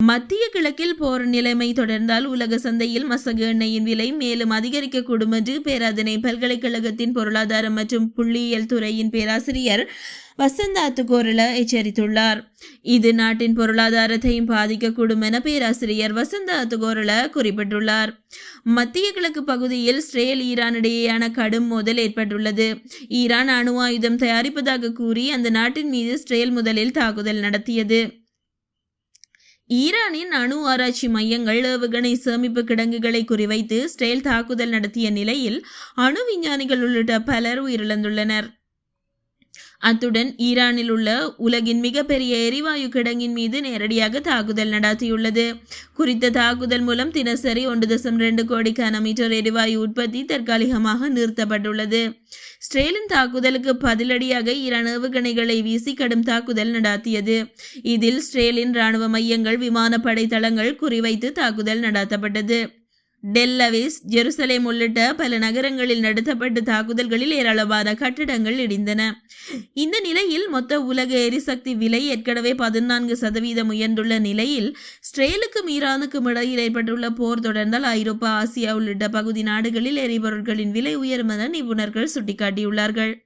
மத்திய கிழக்கில் போர் நிலைமை தொடர்ந்தால் உலக சந்தையில் மசகு எண்ணெயின் விலை மேலும் அதிகரிக்கக்கூடும் என்று பேராதனை பல்கலைக்கழகத்தின் பொருளாதாரம் மற்றும் புள்ளியியல் துறையின் பேராசிரியர் வசந்த அத்துகோரல எச்சரித்துள்ளார். இது நாட்டின் பொருளாதாரத்தையும் பாதிக்கக்கூடும் என பேராசிரியர் வசந்த அத்துகோரல குறிப்பிட்டுள்ளார். மத்திய கிழக்கு பகுதியில் இஸ்ரேல் ஈரான் இடையேயான கடும் மோதல் ஏற்பட்டுள்ளது. ஈரான் அணு ஆயுதம் தயாரிப்பதாக கூறி அந்த நாட்டின் மீது இஸ்ரேல் முதலில் தாக்குதல் நடத்தியது. ஈரானின் அணு ஆராய்ச்சி மையங்கள் ஏவுகணை சேமிப்பு கிடங்குகளை குறிவைத்து ஸ்டெயில் தாக்குதல் நடத்திய நிலையில் அணு விஞ்ஞானிகள் உள்ளிட்ட பலர் உயிரிழந்துள்ளனர். அத்துடன் ஈரானில் உள்ள உலகின் மிகப்பெரிய எரிவாயு கிடங்கின் மீது நேரடியாக தாக்குதல் நடாத்தியுள்ளது. குறித்த தாக்குதல் மூலம் தினசரி ஒன்று தசம் ரெண்டு கோடி கனமீட்டர் எரிவாயு உற்பத்தி தற்காலிகமாக நிறுத்தப்பட்டுள்ளது. ஸ்ட்ரேலின் தாக்குதலுக்கு பதிலடியாக ஈரான் ஏவுகணைகளை வீசி கடும் தாக்குதல் நடாத்தியது. இதில் ஸ்ட்ரேலின் ராணுவ மையங்கள் விமானப்படை தளங்கள் குறிவைத்து தாக்குதல் நடாத்தப்பட்டது. டெல்லவிஸ் ஜெருசலேம் உள்ளிட்ட பல நகரங்களில் நடத்தப்பட்ட தாக்குதல்களில் ஏராளமான கட்டிடங்கள் இடிந்தன. இந்த நிலையில் மொத்த உலக எரிசக்தி விலை ஏற்கனவே பதினான்கு சதவீதம் உயர்ந்துள்ள நிலையில் ஸ்ரேலுக்கும் ஈரானுக்கும் இடையில் ஏற்பட்டுள்ள போர் தொடர்ந்தால் ஐரோப்பா ஆசியா உள்ளிட்ட பகுதி நாடுகளில் எரிபொருட்களின் விலை உயரும் என நிபுணர்கள் சுட்டிக்காட்டியுள்ளார்கள்.